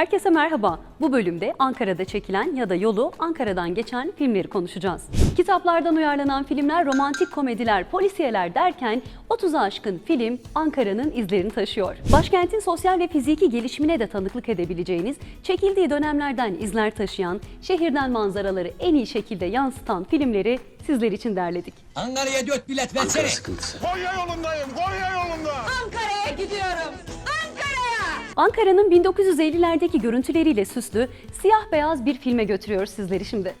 Herkese merhaba. Bu bölümde Ankara'da çekilen ya da yolu Ankara'dan geçen filmleri konuşacağız. Kitaplardan uyarlanan filmler, romantik komediler, polisiyeler derken 30'a aşkın film Ankara'nın izlerini taşıyor. Başkentin sosyal ve fiziki gelişimine de tanıklık edebileceğiniz, çekildiği dönemlerden izler taşıyan, şehirden manzaraları en iyi şekilde yansıtan filmleri sizler için derledik. Ankara'ya dört bilet versene. Ankara sıkıntısı. Konya yolundayım, Konya yolunda. Ankara'ya gidiyorum. Ankara'nın 1950'lerdeki görüntüleriyle süslü, siyah beyaz bir filme götürüyor sizleri şimdi.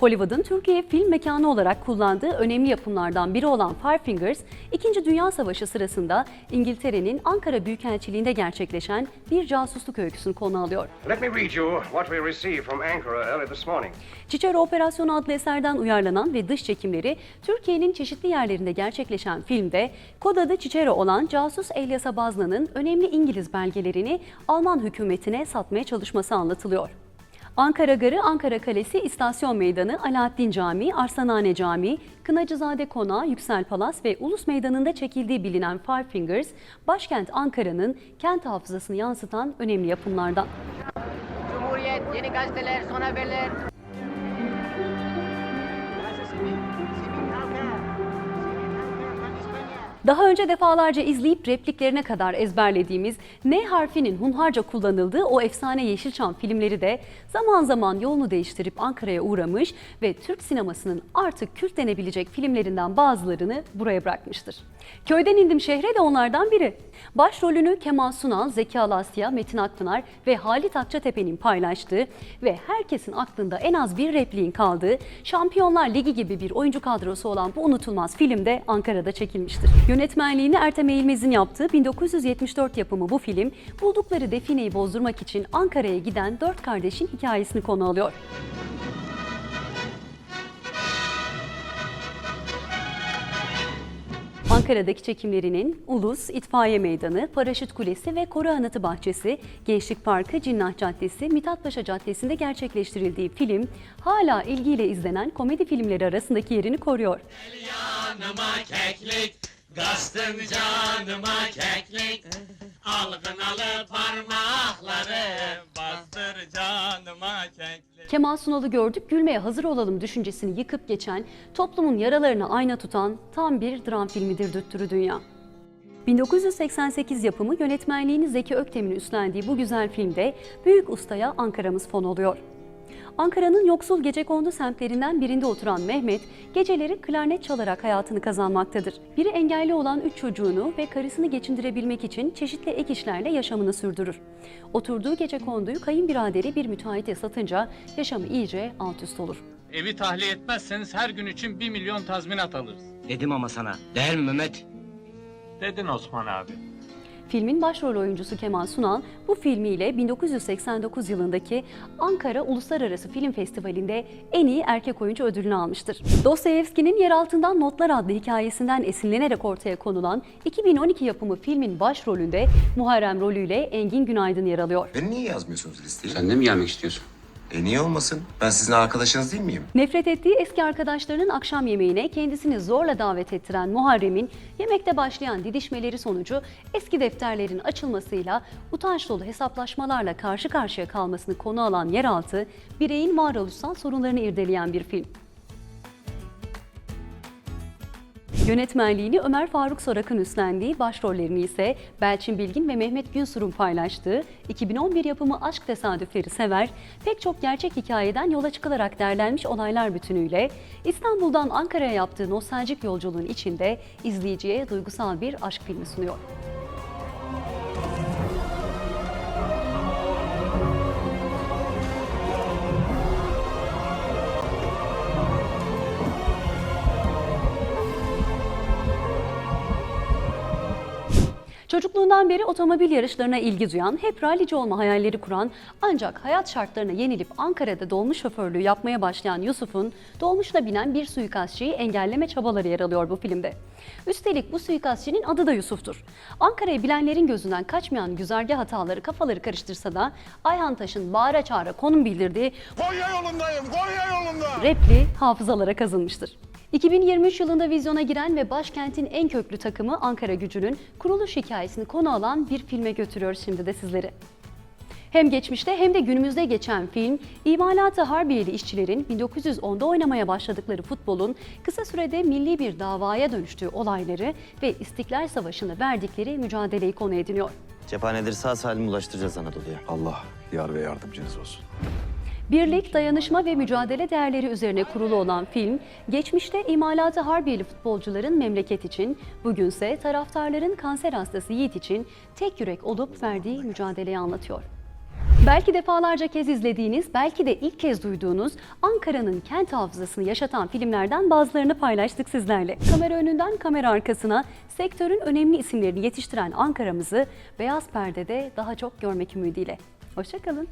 Hollywood'un Türkiye film mekanı olarak kullandığı önemli yapımlardan biri olan Five Fingers, İkinci Dünya Savaşı sırasında İngiltere'nin Ankara Büyükelçiliğinde gerçekleşen bir casusluk öyküsünü konu alıyor. Let me read you what we received from Ankara early this morning. Çiçero Operasyonu adlı eserden uyarlanan ve dış çekimleri Türkiye'nin çeşitli yerlerinde gerçekleşen filmde kod adı Çiçero olan casus Elias Abazna'nın önemli İngiliz belgelerini Alman hükümetine satmaya çalışması anlatılıyor. Ankara Garı, Ankara Kalesi, İstasyon Meydanı, Alaaddin Camii, Arsanane Camii, Kınacızade Konağı, Yüksel Palas ve Ulus Meydanı'nda çekildiği bilinen Five Fingers, başkent Ankara'nın kent hafızasını yansıtan önemli yapımlardan. Cumhuriyet, yeni gazeteler, son haberler. Daha önce defalarca izleyip repliklerine kadar ezberlediğimiz N harfinin hunharca kullanıldığı o efsane Yeşilçam filmleri de zaman zaman yolunu değiştirip Ankara'ya uğramış ve Türk sinemasının artık kült denebilecek filmlerinden bazılarını buraya bırakmıştır. Köyden indim şehre de onlardan biri. Başrolünü Kemal Sunal, Zeki Alasya, Metin Akpınar ve Halit Akçatepe'nin paylaştığı ve herkesin aklında en az bir repliğin kaldığı Şampiyonlar Ligi gibi bir oyuncu kadrosu olan bu unutulmaz film de Ankara'da çekilmiştir. Yönetmenliğini Ertem Eğilmez'in yaptığı 1974 yapımı bu film, buldukları defineyi bozdurmak için Ankara'ya giden dört kardeşin hikayesini konu alıyor. Ankara'daki çekimlerinin Ulus, İtfaiye Meydanı, Paraşüt Kulesi ve Koru Anıtı Bahçesi, Gençlik Parkı, Cinnah Caddesi, Mithatpaşa Caddesi'nde gerçekleştirildiği film hala ilgiyle izlenen komedi filmleri arasındaki yerini koruyor. Canıma keklik, kastım canıma keklik. Algınalı parmakları, Kemal Sunal'ı gördük gülmeye hazır olalım düşüncesini yıkıp geçen, toplumun yaralarını ayna tutan tam bir dram filmidir Düttürü Dünya. 1988 yapımı yönetmenliğini Zeki Öktem'in üstlendiği bu güzel filmde büyük ustaya Ankara'mız fon oluyor. Ankara'nın yoksul gecekondu semtlerinden birinde oturan Mehmet, geceleri klarnet çalarak hayatını kazanmaktadır. Biri engelli olan üç çocuğunu ve karısını geçindirebilmek için çeşitli ek işlerle yaşamını sürdürür. Oturduğu gecekonduyu kayınbiraderi bir müteahhite satınca yaşamı iyice alt üst olur. Evi tahliye etmezseniz her gün için bir milyon tazminat alırız. Dedim ama sana. Değer mi Mehmet? Dedin Osman abi. Filmin başrol oyuncusu Kemal Sunal bu filmiyle 1989 yılındaki Ankara Uluslararası Film Festivali'nde en iyi erkek oyuncu ödülünü almıştır. Dostoyevski'nin Yer Altından Notlar adlı hikayesinden esinlenerek ortaya konulan 2012 yapımı filmin başrolünde Muharrem rolüyle Engin Günaydın yer alıyor. Beni niye yazmıyorsunuz listeye? Sen de mi gelmek istiyorsun? E niye olmasın? Ben sizin arkadaşınız değil miyim? Nefret ettiği eski arkadaşlarının akşam yemeğine kendisini zorla davet ettiren Muharrem'in yemekte başlayan didişmeleri sonucu eski defterlerin açılmasıyla utanç dolu hesaplaşmalarla karşı karşıya kalmasını konu alan Yeraltı, bireyin varoluşsal sorunlarını irdeleyen bir film. Yönetmenliğini Ömer Faruk Sorak'ın üstlendiği, başrollerini ise Belçin Bilgin ve Mehmet Günsur'un paylaştığı 2011 yapımı Aşk Tesadüfleri Sever, pek çok gerçek hikayeden yola çıkılarak derlenmiş olaylar bütünüyle İstanbul'dan Ankara'ya yaptığı nostaljik yolculuğun içinde izleyiciye duygusal bir aşk filmi sunuyor. Çocukluğundan beri otomobil yarışlarına ilgi duyan, hep rallici olma hayalleri kuran ancak hayat şartlarına yenilip Ankara'da dolmuş şoförlüğü yapmaya başlayan Yusuf'un dolmuşla binen bir suikastçıyı engelleme çabaları yer alıyor bu filmde. Üstelik bu suikastçının adı da Yusuf'tur. Ankara'yı bilenlerin gözünden kaçmayan güzergah hataları kafaları karıştırsa da Ayhan Taş'ın bağıra çağıra konum bildirdiği Konya yolundayım, Konya yolunda. repli hafızalara kazınmıştır. 2023 yılında vizyona giren ve başkentin en köklü takımı Ankara gücünün kuruluş hikayesini konu alan bir filme götürüyor şimdi de sizleri. Hem geçmişte hem de günümüzde geçen film, imalatı harbiyeli işçilerin 1910'da oynamaya başladıkları futbolun kısa sürede milli bir davaya dönüştüğü olayları ve İstiklal Savaşı'nda verdikleri mücadeleyi konu ediniyor. Cephaneleri sağ salim ulaştıracağız Anadolu'ya. Allah yar ve yardımcınız olsun. Birlik, dayanışma ve mücadele değerleri üzerine kurulu olan film, geçmişte imalatı harbiyeli futbolcuların memleket için, bugünse taraftarların kanser hastası Yiğit için tek yürek olup verdiği mücadeleyi anlatıyor. Belki defalarca kez izlediğiniz, belki de ilk kez duyduğunuz Ankara'nın kent hafızasını yaşatan filmlerden bazılarını paylaştık sizlerle. Kamera önünden kamera arkasına sektörün önemli isimlerini yetiştiren Ankara'mızı beyaz perdede daha çok görmek ümidiyle. Hoşçakalın.